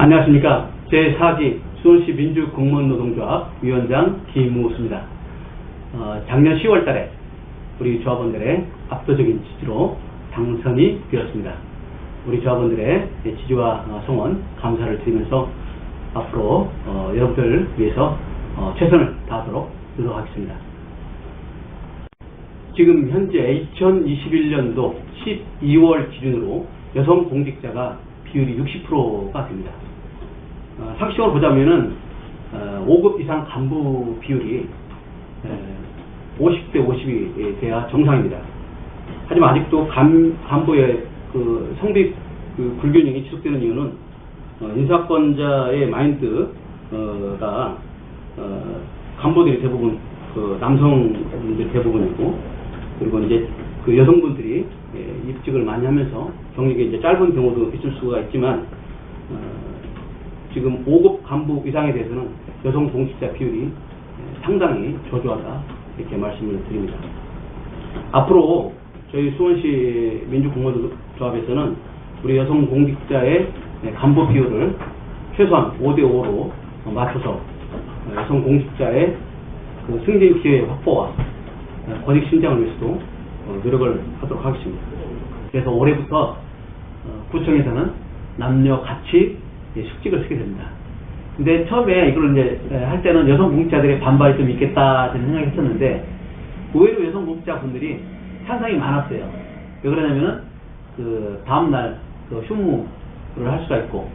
안녕하십니까. 제4기 수원시 민주공무원노동조합 위원장 김우수입니다. 어, 작년 10월 달에 우리 조합원들의 압도적인 지지로 당선이 되었습니다. 우리 조합원들의 지지와 어, 성원 감사를 드리면서 앞으로 어, 여러분들을 위해서 어, 최선을 다하도록 노력하겠습니다. 지금 현재 2021년도 12월 기준으로 여성 공직자가 비율이 60%가 됩니다. 어, 상식적으로 보자면은 어, 5급 이상 간부 비율이 에, 50대 50이 돼야 정상입니다. 하지만 아직도 간, 간부의 그 성비 그 불균형이 지속되는 이유는 어, 인사권자의 마인드가 어, 간부들이 대부분 그 남성분들이 대부분이고 그리고 이제 그 여성분들이 예, 입직을 많이 하면서 경력이 이제 짧은 경우도 있을 수가 있지만 어, 지금 5급 간부 이상에 대해서는 여성 공직자 비율이 예, 상당히 저조하다 이렇게 말씀을 드립니다. 앞으로 저희 수원시 민주공무원조합에서는 우리 여성 공직자의 예, 간부 비율을 최소한 5대 5로 맞춰서 여성 공직자의 그 승진 기회 확보와 어, 권익 신장을 위해서도 어, 노력을 하도록 하겠습니다. 그래서 올해부터 어, 구청에서는 남녀 같이 숙직을 쓰게 됩니다. 근데 처음에 이걸 이제 에, 할 때는 여성 공직자들의 반발이 좀 있겠다 생각을 했었는데 의외로 여성 공직자분들이 찬성이 많았어요. 왜 그러냐면은 그 다음날 그 휴무를 할 수가 있고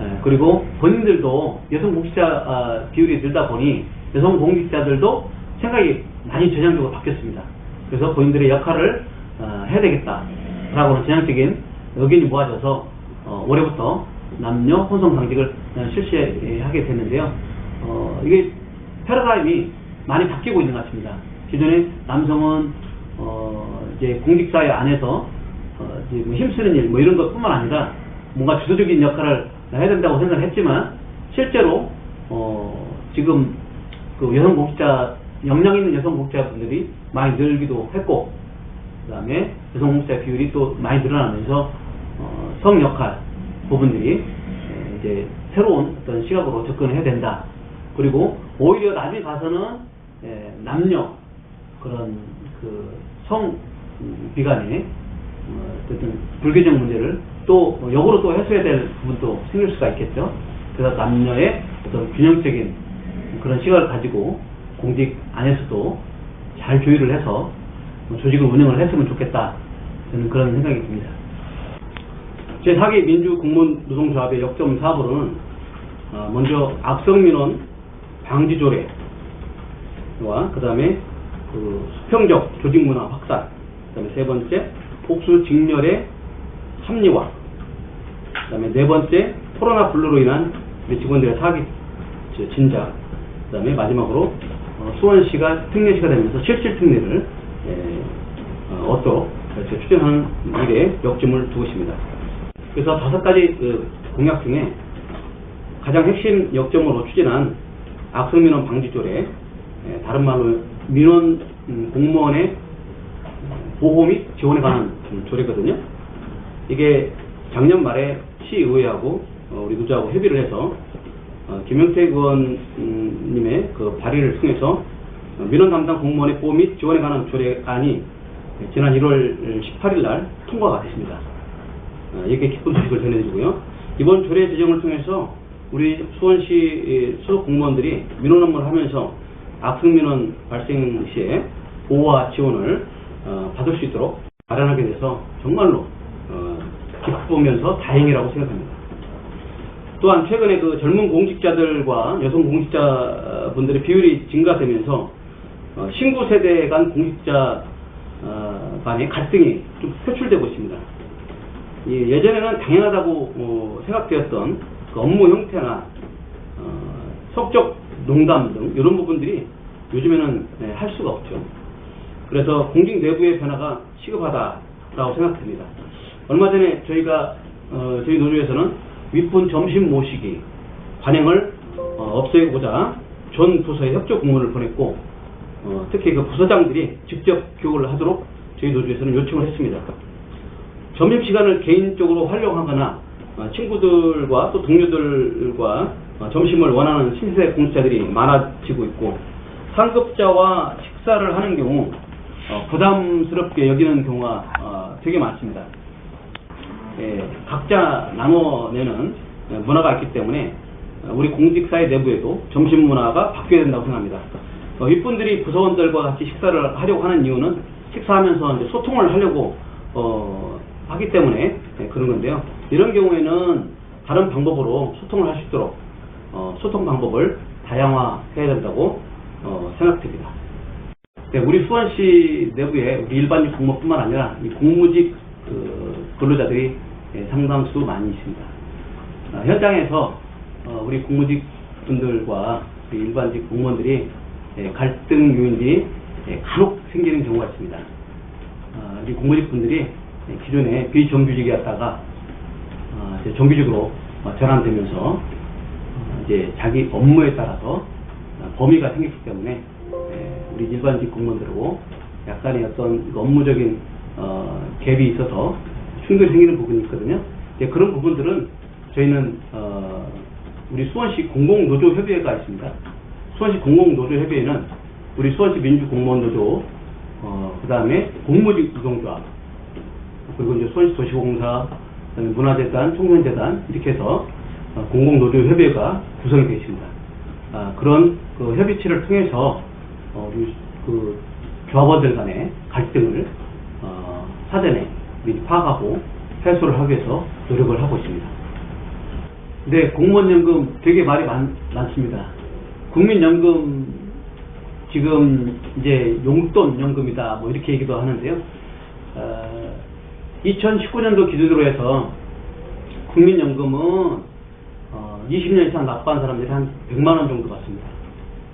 예, 그리고 본인들도 여성 공직자 아, 비율이 늘다 보니 여성 공직자들도 생각이 많이 전향적으로 바뀌었습니다. 그래서 본인들의 역할을 어, 해야 되겠다라고는 전향적인 의견이 모아져서 어, 올해부터 남녀 혼성 당직을 어, 실시하게 됐는데요. 어, 이게 패러다임이 많이 바뀌고 있는 것 같습니다. 기존에 남성은 어, 이제 공직사회 안에서 어, 이제 뭐 힘쓰는 일 뭐 이런 것뿐만 아니라 뭔가 주도적인 역할을 해야 된다고 생각을 했지만 실제로 어, 지금 그 여성 공직자 역량 있는 여성 공직자분들이 많이 늘기도 했고 그 다음에 여성 공직자 비율이 또 많이 늘어나면서 어, 성 역할 부분들이 에, 이제 새로운 어떤 시각으로 접근을 해야 된다. 그리고 오히려 나중에 가서는 에, 남녀 그런 그 성 비간의 어, 어쨌든 불균형 문제를 또 역으로 또 해소해야 될 부분도 생길 수가 있겠죠. 그래서 남녀의 어떤 균형적인 그런 시각을 가지고 공직 안에서도 잘 조율을 해서 뭐 조직을 운영을 했으면 좋겠다. 저는 그런 생각이 듭니다. 제4기 민주공무원 노동조합의 역점 사업으로는 어, 먼저 악성민원 방지 조례와 그 다음에 그 수평적 조직문화 확산 그 다음에 세 번째 복수 직렬의 합리화 그 다음에 네 번째 코로나 블루로 인한 직원들의 사기 진작 그 다음에 마지막으로 어, 수원시가 특례시가 되면서 실질 특례를 에, 어, 얻도록 추진하는 일에 역점을 두고 있습니다. 그래서 다섯 가지 그 공약 중에 가장 핵심 역점으로 추진한 악성민원 방지 조례, 에, 다른 말로 민원 음, 공무원의 보호 및 지원에 관한 음, 조례거든요. 이게 작년 말에 시의회하고 어, 우리 노조하고 협의를 해서 어, 김영택 의원님의 그 발의를 통해서 어, 민원 담당 공무원의 보호 및 지원에 관한 조례안이 지난 1월 18일 날 통과가 됐습니다. 어, 이렇게 기쁜 소식을 전해드리고요. 이번 조례 제정을 통해서 우리 수원시 소속 공무원들이 민원 업무를 하면서 악성민원 발생 시에 보호와 지원을 어, 받을 수 있도록 마련하게 돼서 정말로 어, 기쁘면서 다행이라고 생각합니다. 또한 최근에 그 젊은 공직자들과 여성 공직자분들의 비율이 증가되면서 어, 신구 세대 간 공직자 어, 간의 갈등이 좀 표출되고 있습니다. 예, 예전에는 당연하다고 어, 생각되었던 그 업무 형태나 어, 성적 농담 등 이런 부분들이 요즘에는 네, 할 수가 없죠. 그래서 공직 내부의 변화가 시급하다라고 생각됩니다. 얼마 전에 저희가 어, 저희 노조에서는 윗분 점심 모시기 관행을 어, 없애고자 전 부서에 협조 공문을 보냈고 어, 특히 그 부서장들이 직접 교육을 하도록 저희 노조에서는 요청을 했습니다. 점심시간을 개인적으로 활용하거나 어, 친구들과 또 동료들과 어, 점심을 원하는 신세 공직자들이 많아지고 있고 상급자와 식사를 하는 경우 어, 부담스럽게 여기는 경우가 어, 되게 많습니다. 예, 각자 나눠내는 어, 문화가 있기 때문에 어, 우리 공직사회 내부에도 점심 문화가 바뀌어야 된다고 생각합니다. 어, 윗분들이 부서원들과 같이 식사를 하려고 하는 이유는 식사하면서 소통을 하려고 어, 하기 때문에 예, 그런 건데요. 이런 경우에는 다른 방법으로 소통을 할 수 있도록 어, 소통 방법을 다양화해야 된다고 어, 생각됩니다. 네, 우리 수원시 내부에 우리 일반직 공무뿐만 아니라 이 공무직 그 근로자들이 예, 상당수 많이 있습니다. 아, 현장에서 어, 우리 공무직 분들과 우리 일반직 공무원들이 예, 갈등 요인이 예, 간혹 생기는 경우가 있습니다. 아, 우리 공무직 분들이 예, 기존에 비정규직이었다가 아, 이제 정규직으로 어, 전환되면서 어, 이제 자기 업무에 따라서 어, 범위가 생겼기 때문에 예, 우리 일반직 공무원들하고 약간의 어떤 그 업무적인 어, 갭이 있어서 충돌이 생기는 부분이 있거든요. 그런 부분들은 저희는 어, 우리 수원시 공공노조협의회가 있습니다. 수원시 공공노조협의회는 우리 수원시 민주공무원노조, 어, 그 다음에 공무직 노동조합, 그리고 이제 수원시 도시공사, 문화재단, 청년재단 이렇게 해서 어, 공공노조협의회가 구성이 되어 있습니다. 아, 그런 그 협의체를 통해서 어, 우리 그 조합원들 간의 갈등을 어, 사전에 파악하고 해소를 하기 위해서 노력을 하고 있습니다. 네, 공무원연금 되게 말이 많, 많습니다. 국민연금 지금 이제 용돈 연금이다 뭐 이렇게 얘기도 하는데요. 어, 2019년도 기준으로 해서 국민연금은 어, 20년 이상 납부한 사람들이 한 100만 원 정도 받습니다.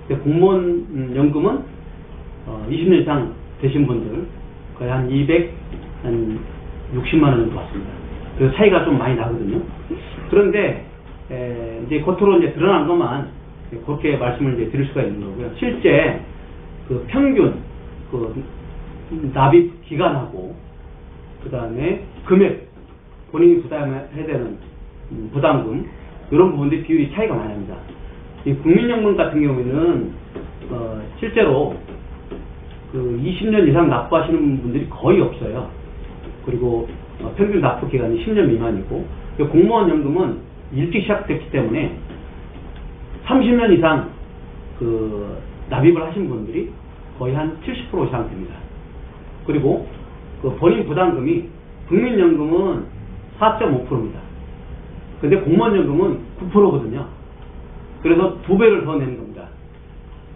근데 공무원 음, 연금은 어, 20년 이상 되신 분들 거의 한 200, 한 60만 원 정도 받습니다. 그 차이가 좀 많이 나거든요. 그런데 에, 이제 겉으로 이제 드러난 것만 그렇게 말씀을 이제 드릴 수가 있는 거고요. 실제 그 평균 그 납입 기간하고 그 다음에 금액 본인이 부담해야 되는 음, 부담금 이런 부분들이 비율이 차이가 많이 납니다. 이 국민연금 같은 경우에는 어, 실제로 그 20년 이상 납부하시는 분들이 거의 없어요. 그리고 어, 평균 납부 기간이 10년 미만이고 그 공무원 연금은 일찍 시작됐기 때문에 30년 이상 그 납입을 하신 분들이 거의 한 70% 이상 됩니다. 그리고 그 본인 부담금이 국민연금은 4.5%입니다. 근데 공무원연금은 9%거든요. 그래서 두 배를 더 내는 겁니다.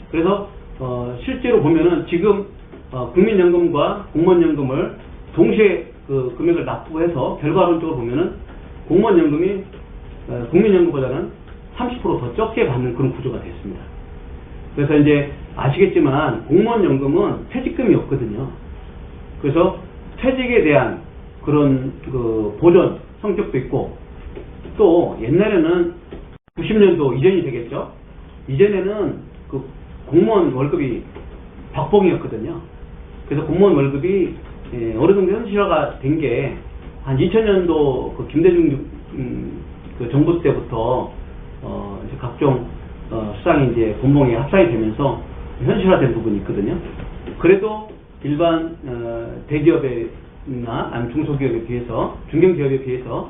그래서 어, 실제로 보면은 지금 어, 국민연금과 공무원연금을 동시에 그 금액을 납부해서 결과론적으로 보면은 공무원연금이 어, 국민연금보다는 30%더 적게 받는 그런 구조가 됐습니다. 그래서 이제 아시겠지만 공무원연금은 퇴직금이 없거든요. 그래서 퇴직에 대한 그런 그 보전 성격도 있고 또 옛날에는 90년도 이전이 되겠죠. 이전에는 그 공무원 월급이 박봉이었거든요. 그래서 공무원 월급이 예, 어느 정도 현실화가 된 게 한 2000년도 그 김대중 음, 그 정부 때부터 어, 이제 각종 어, 수당이 이제 공봉에 합산이 되면서 현실화된 부분이 있거든요. 그래도 일반 어, 대기업이나 아니면 중소기업에 비해서 중견기업에 비해서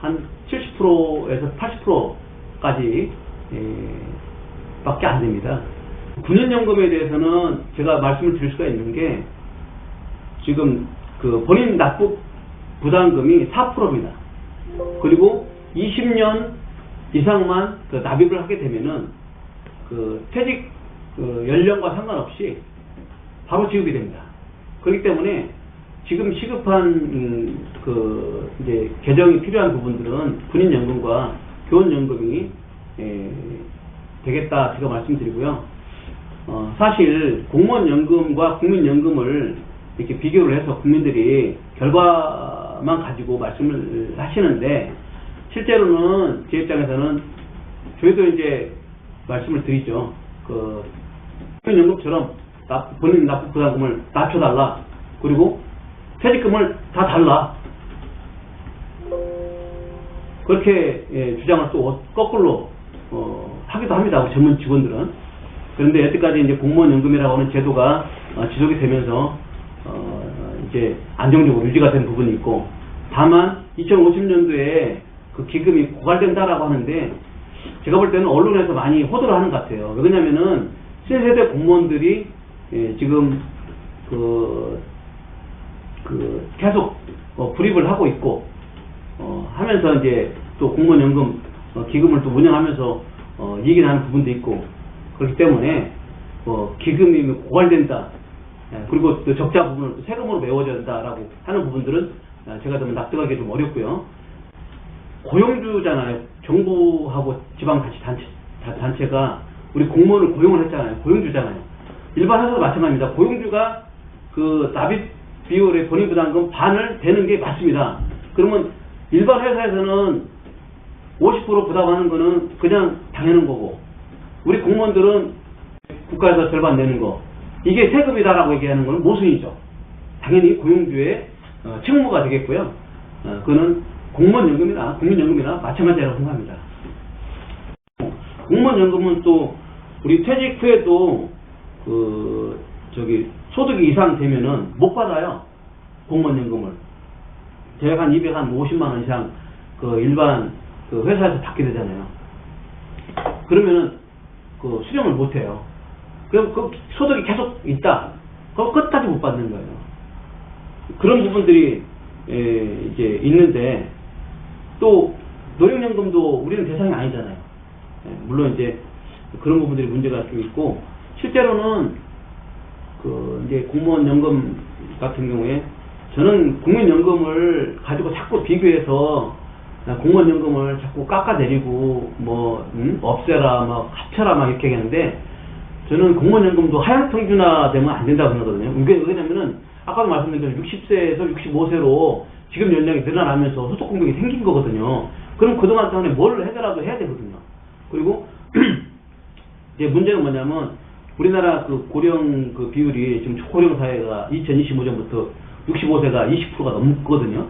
한 70%에서 80%까지 예, 밖에 안 됩니다. 군인연금에 대해서는 제가 말씀을 드릴 수가 있는 게 지금 그 본인 납부 부담금이 4%입니다. 그리고 20년 이상만 그 납입을 하게 되면은 그 퇴직 그 연령과 상관없이 바로 지급이 됩니다. 그렇기 때문에 지금 시급한 음, 그 이제 개정이 필요한 부분들은 군인연금과 교원연금이 에, 되겠다 제가 말씀드리고요. 어, 사실 공무원연금과 국민연금을 이렇게 비교를 해서 국민들이 결과만 가지고 말씀을 하시는데 실제로는 제 입장에서는 저희도 이제 말씀을 드리죠. 그 국민연금처럼 납- 본인 납부 부담금을 낮춰달라. 그리고 퇴직금을 다 달라. 그렇게 예, 주장을 또 거꾸로 어, 하기도 합니다. 전문 직원들은. 그런데 여태까지 이제 공무원 연금이라고 하는 제도가 어, 지속이 되면서 어, 이제 안정적으로 유지가 된 부분이 있고 다만 2050년도에 그 기금이 고갈된다라고 하는데 제가 볼 때는 언론에서 많이 호도를 하는 것 같아요. 왜냐면은 신세대 공무원들이 예, 지금 그, 그 계속 어, 불입을 하고 있고 어, 하면서 이제 또 공무원연금 어, 기금을 또 운영하면서 어, 이익이 나는 부분도 있고 그렇기 때문에 어, 기금이 고갈된다 예, 그리고 또 적자 부분을 또 세금으로 메워져야 된다라고 하는 부분들은 아, 제가 좀 납득하기 좀 어렵고요. 고용주잖아요. 정부하고 지방 자치 단체, 다- 단체가 우리 공무원을 고용을 했잖아요. 고용주잖아요. 일반 회사도 마찬가지입니다. 고용주가 그 납입 비율의 본인 부담금 반을 대는 게 맞습니다. 그러면 일반 회사에서는 50% 부담하는 거는 그냥 당연한 거고 우리 공무원들은 국가에서 절반 내는 거 이게 세금이다라고 얘기하는 거는 모순이죠. 당연히 고용주의 어, 책무가 되겠고요. 어, 그거는 공무원 연금이나 국민 연금이나 마찬가지라고 생각합니다. 공무원 연금은 또 우리 퇴직 후에도 그 저기 소득이 이상 되면은 못 받아요. 공무원 연금을. 대략 한 250만 원 이상 그 일반 그 회사에서 받게 되잖아요. 그러면은 그 수령을 못 해요. 그럼 그 소득이 계속 있다. 그럼 끝까지 못 받는 거예요. 그런 부분들이 에, 이제 있는데 또 노령연금도 우리는 대상이 아니잖아요. 예, 물론 이제 그런 부분들이 문제가 좀 있고 실제로는 그 이제 공무원 연금 같은 경우에 저는 국민연금을 가지고 자꾸 비교해서 공무원 연금을 자꾸 깎아내리고 뭐 음? 없애라 막 합쳐라 막 이렇게 얘기하는데 저는 공무원 연금도 하향 평준화되면 안 된다고 생각하거든요. 이게 왜냐면은 아까도 말씀드린 대로 60세에서 65세로 지금 연령이 늘어나면서 소속 공백이 생긴 거거든요. 그럼 그동안 동안에 뭘 해더라도 해야 되거든요. 그리고 이제 문제는 뭐냐면 우리나라 그 고령 그 비율이 지금 초고령 사회가 2025년부터 65세가 20%가 넘거든요.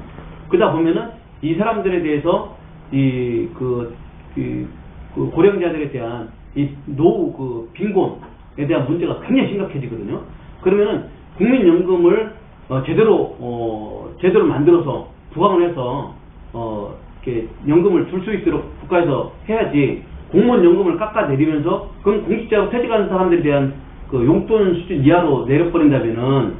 그러다 보면은 이 사람들에 대해서 이그 그, 그 고령자들에 대한 이 노후 그 빈곤에 대한 문제가 굉장히 심각해지거든요. 그러면은 국민연금을 어, 제대로 어, 제대로 만들어서 부강을 해서 어, 이렇게 연금을 줄 수 있도록 국가에서 해야지 공무원 연금을 깎아내리면서 그럼 공직자로 퇴직하는 사람들에 대한 그 용돈 수준 이하로 내려버린다면은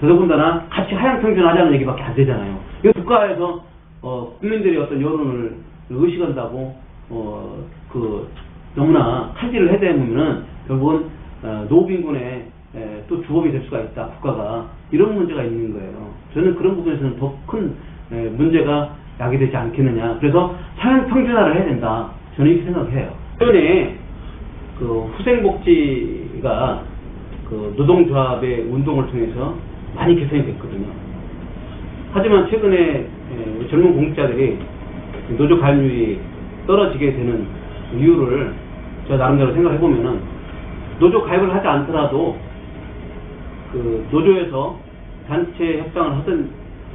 더더군다나 같이 하향 평준하자는 얘기밖에 안 되잖아요. 이거 국가에서 어, 국민들의 어떤 여론을 의식한다고 어, 그 너무나 칼질을 해대면은 결국은 어, 노빈군의 에, 또 주범이 될 수가 있다 국가가 이런 문제가 있는 거예요. 저는 그런 부분에서는 더 큰 문제가 야기되지 않겠느냐. 그래서 사양 평준화를 해야 된다. 저는 이렇게 생각해요. 최근에 그 후생복지가 그 노동조합의 운동을 통해서 많이 개선이 됐거든요. 하지만 최근에 에, 젊은 공직자들이 노조 가입률이 떨어지게 되는 이유를 저 나름대로 생각해 보면은 노조 가입을 하지 않더라도 그 노조에서 단체 협상을 하든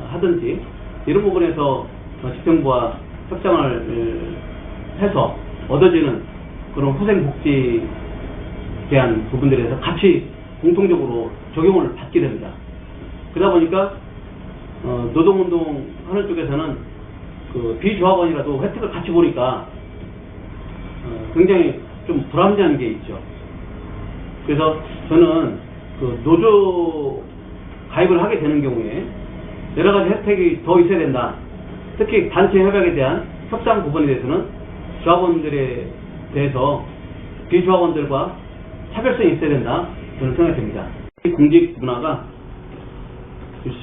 하든지 이런 부분에서 집행부와 협상을 에, 해서 얻어지는 그런 후생 복지에 대한 부분들에 대해서 같이 공통적으로 적용을 받게 됩니다. 그러다 보니까 어, 노동운동 하는 쪽에서는 그 비조합원이라도 혜택을 같이 보니까 어, 굉장히 좀 불합리한 게 있죠. 그래서 저는 그 노조 가입을 하게 되는 경우에 여러 가지 혜택이 더 있어야 된다. 특히 단체 협약에 대한 협상 부분에 대해서는 조합원들에 대해서 비조합원들과 차별성이 있어야 된다. 저는 생각됩니다. 이 공직 문화가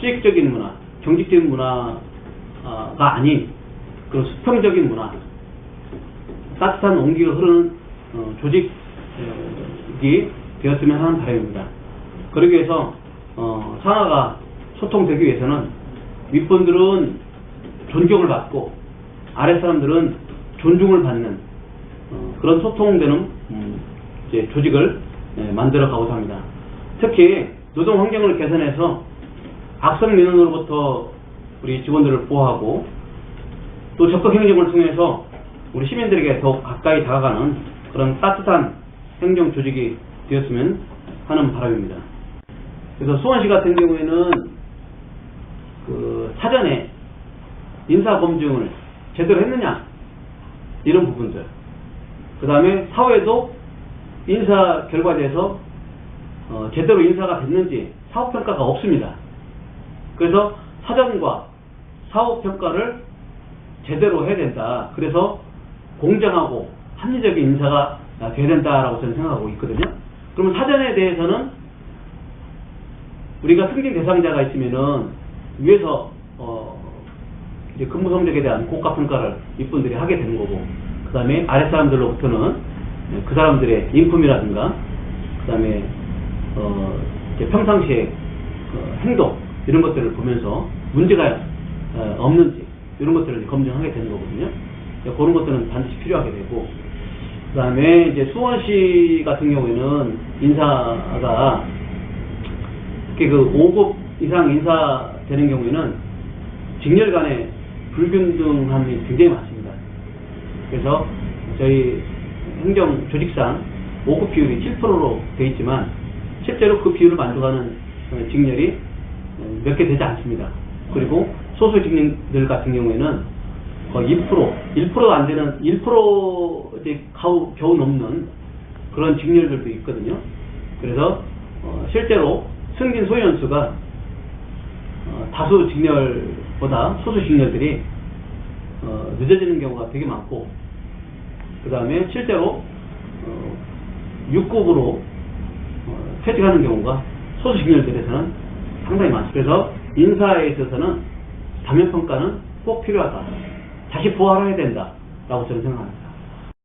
수익적인 문화, 경직적인 문화가 아닌 그런 수평적인 문화, 따뜻한 온기가 흐르는 어, 조직이 되었으면 하는 바람입니다. 그러기 위해서 어, 상하가 소통되기 위해서는 윗분들은 존경을 받고 아랫 사람들은 존중을 받는 어, 그런 소통되는 음, 이제 조직을 예, 만들어 가고자 합니다. 특히 노동 환경을 개선해서 악성 민원으로부터 우리 직원들을 보호하고 또 적극 행정을 통해서 우리 시민들에게 더욱 가까이 다가가는 그런 따뜻한 행정 조직이 되었으면 하는 바람입니다. 그래서 수원시 같은 경우에는 그 사전에 인사 검증을 제대로 했느냐 이런 부분들 그 다음에 사후에도 인사 결과에 대해서 어, 제대로 인사가 됐는지 사후평가가 없습니다. 그래서 사전과 사후평가를 제대로 해야 된다. 그래서 공정하고 합리적인 인사가 돼야 된다라고 저는 생각하고 있거든요. 그러면 사전에 대해서는 우리가 승진 대상자가 있으면은 위에서 어 근무 성적에 대한 고가 평가를 이분들이 하게 되는 거고 그 다음에 아랫 사람들로부터는 그 사람들의 인품이라든가 그 다음에 어 평상시에 그 행동 이런 것들을 보면서 문제가 어, 없는지 이런 것들을 검증하게 되는 거거든요. 그런 것들은 반드시 필요하게 되고 그 다음에 이제 수원시 같은 경우에는 인사가 그 5급 이상 인사되는 경우에는 직렬 간의 불균등함이 굉장히 많습니다. 그래서 저희 행정 조직상 5급 비율이 7%로 되어 있지만 실제로 그 비율을 만족하는 어, 직렬이 어, 몇개 되지 않습니다. 그리고 소수 직렬들 같은 경우에는 거의 2%, 1%도 안 되는 1% 이제 겨우, 겨우 넘는 그런 직렬들도 있거든요. 그래서 어, 실제로 승진 소연수가 어, 다수 직렬 보다 소수 직렬들이 어, 늦어지는 경우가 되게 많고 그 다음에 실제로 어, 6급으로 어, 퇴직하는 경우가 소수 직렬들에서는 상당히 많습니다. 그래서 인사에 있어서는 단면평가는 꼭 필요하다. 다시 부활해야 된다. 라고 저는 생각합니다.